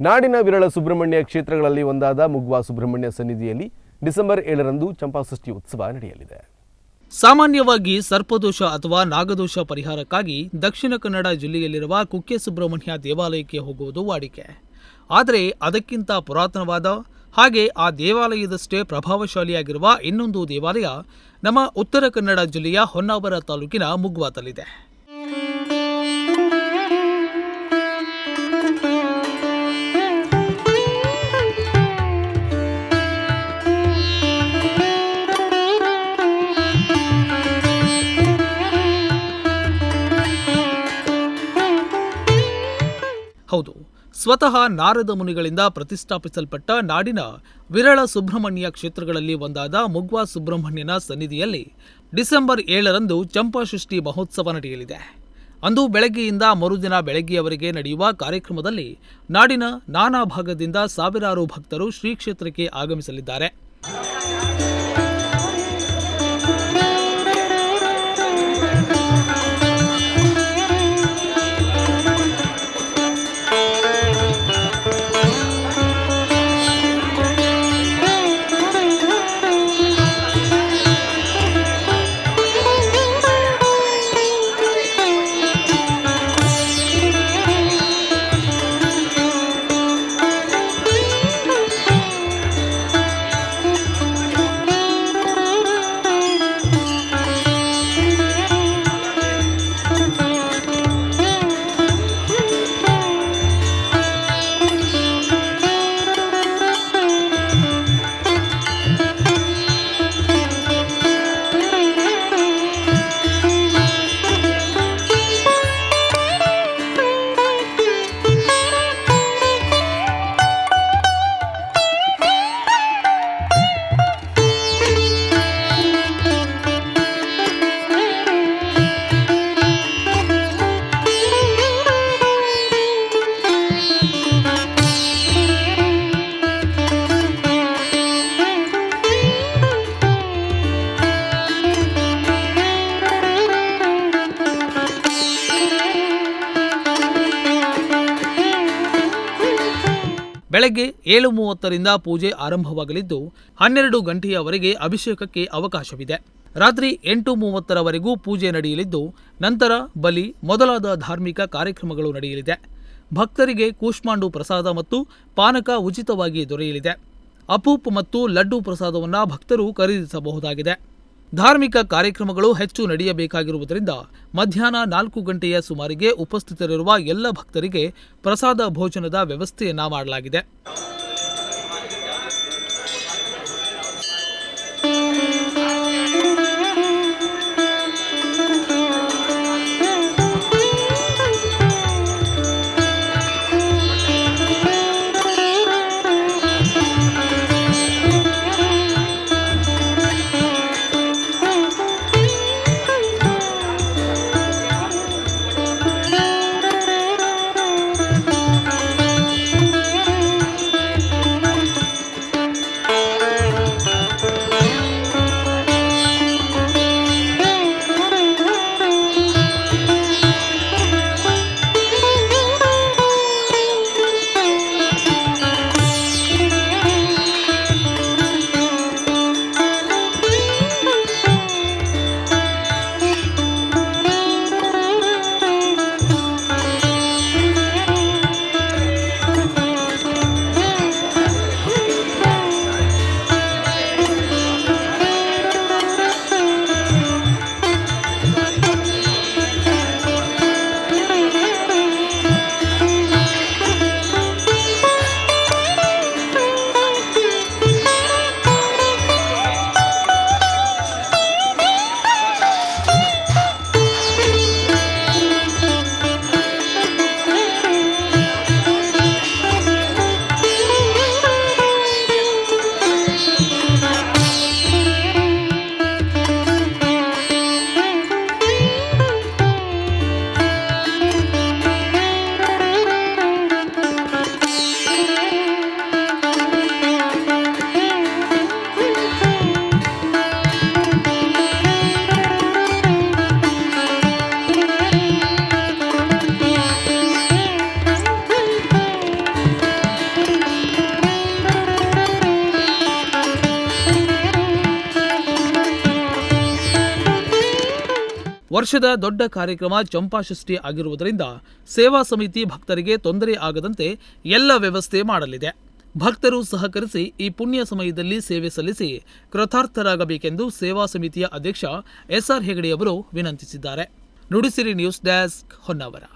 ನಾಡಿನ ವಿರಳ ಸುಬ್ರಹ್ಮಣ್ಯ ಕ್ಷೇತ್ರಗಳಲ್ಲಿ ಒಂದಾದ ಮುಗ್ವಾ ಸುಬ್ರಹ್ಮಣ್ಯ ಸನ್ನಿಧಿಯಲ್ಲಿ ಡಿಸೆಂಬರ್ ಏಳರಂದು ಚಂಪಾಷಷ್ಠಿ ಉತ್ಸವ ನಡೆಯಲಿದೆ. ಸಾಮಾನ್ಯವಾಗಿ ಸರ್ಪದೋಷ ಅಥವಾ ನಾಗದೋಷ ಪರಿಹಾರಕ್ಕಾಗಿ ದಕ್ಷಿಣ ಕನ್ನಡ ಜಿಲ್ಲೆಯಲ್ಲಿರುವ ಕುಕ್ಕೆ ಸುಬ್ರಹ್ಮಣ್ಯ ದೇವಾಲಯಕ್ಕೆ ಹೋಗುವುದು ವಾಡಿಕೆ. ಆದರೆ ಅದಕ್ಕಿಂತ ಪುರಾತನವಾದ ಹಾಗೆ ಆ ದೇವಾಲಯದಷ್ಟೇ ಪ್ರಭಾವಶಾಲಿಯಾಗಿರುವ ಇನ್ನೊಂದು ದೇವಾಲಯ ನಮ್ಮ ಉತ್ತರ ಕನ್ನಡ ಜಿಲ್ಲೆಯ ಹೊನ್ನಾವರ ತಾಲೂಕಿನ ಮುಗ್ವಾತಲ್ಲಿದೆ ಹೌದು. ಸ್ವತಃ ನಾರದ ಮುನಿಗಳಿಂದ ಪ್ರತಿಷ್ಠಾಪಿಸಲ್ಪಟ್ಟ ನಾಡಿನ ವಿರಳ ಸುಬ್ರಹ್ಮಣ್ಯ ಕ್ಷೇತ್ರಗಳಲ್ಲಿ ಒಂದಾದ ಮುಗ್ವಾ ಸುಬ್ರಹ್ಮಣ್ಯನ ಸನ್ನಿಧಿಯಲ್ಲಿ ಡಿಸೆಂಬರ್ ಏಳರಂದು ಚಂಪಾಷಷ್ಠಿ ಮಹೋತ್ಸವ ನಡೆಯಲಿದೆ. ಅಂದು ಬೆಳಗ್ಗೆಯಿಂದ ಮರುದಿನ ಬೆಳಗ್ಗೆಯವರೆಗೆ ನಡೆಯುವ ಕಾರ್ಯಕ್ರಮದಲ್ಲಿ ನಾಡಿನ ನಾನಾ ಭಾಗದಿಂದ ಸಾವಿರಾರು ಭಕ್ತರು ಶ್ರೀ ಕ್ಷೇತ್ರಕ್ಕೆ ಆಗಮಿಸಲಿದ್ದಾರೆ. ಬೆಳಗ್ಗೆ ಏಳು ಮೂವತ್ತರಿಂದ ಪೂಜೆ ಆರಂಭವಾಗಲಿದ್ದು, ಹನ್ನೆರಡು ಗಂಟೆಯವರೆಗೆ ಅಭಿಷೇಕಕ್ಕೆ ಅವಕಾಶವಿದೆ. ರಾತ್ರಿ ಎಂಟು ಮೂವತ್ತರವರೆಗೂ ಪೂಜೆ ನಡೆಯಲಿದ್ದು, ನಂತರ ಬಲಿ, ಮೊದಲಾದ ಧಾರ್ಮಿಕ ಕಾರ್ಯಕ್ರಮಗಳು ನಡೆಯಲಿದೆ. ಭಕ್ತರಿಗೆ ಕೂಷ್ಮಾಂಡು ಪ್ರಸಾದ ಮತ್ತು ಪಾನಕ ಉಚಿತವಾಗಿ ದೊರೆಯಲಿದೆ. ಅಪೂಪ್ ಮತ್ತು ಲಡ್ಡು ಪ್ರಸಾದವನ್ನು ಭಕ್ತರು ಖರೀದಿಸಬಹುದಾಗಿದೆ. ಧಾರ್ಮಿಕ ಕಾರ್ಯಕ್ರಮಗಳು ಹೆಚ್ಚು ನಡೆಯಬೇಕಾಗಿರುವುದರಿಂದ ಮಧ್ಯಾಹ್ನ ನಾಲ್ಕು ಗಂಟೆಯ ಸುಮಾರಿಗೆ ಉಪಸ್ಥಿತರಿರುವ ಎಲ್ಲ ಭಕ್ತರಿಗೆ ಪ್ರಸಾದ ಭೋಜನದ ವ್ಯವಸ್ಥೆಯನ್ನ ಮಾಡಲಾಗಿದೆ. ವರ್ಷದ ದೊಡ್ಡ ಕಾರ್ಯಕ್ರಮ ಚಂಪಾಷಷ್ಠಿ ಆಗಿರುವುದರಿಂದ ಸೇವಾ ಸಮಿತಿ ಭಕ್ತರಿಗೆ ತೊಂದರೆ ಆಗದಂತೆ ಎಲ್ಲ ವ್ಯವಸ್ಥೆ ಮಾಡಲಿದೆ. ಭಕ್ತರು ಸಹಕರಿಸಿ ಈ ಪುಣ್ಯ ಸಮಯದಲ್ಲಿ ಸೇವೆ ಸಲ್ಲಿಸಿ ಕೃತಾರ್ಥರಾಗಬೇಕೆಂದು ಸೇವಾ ಸಮಿತಿಯ ಅಧ್ಯಕ್ಷ ಎಸ್ಆರ್ ಹೆಗಡೆಯವರು ವಿನಂತಿಸಿದ್ದಾರೆ. Nudisiri news desk Honnavar.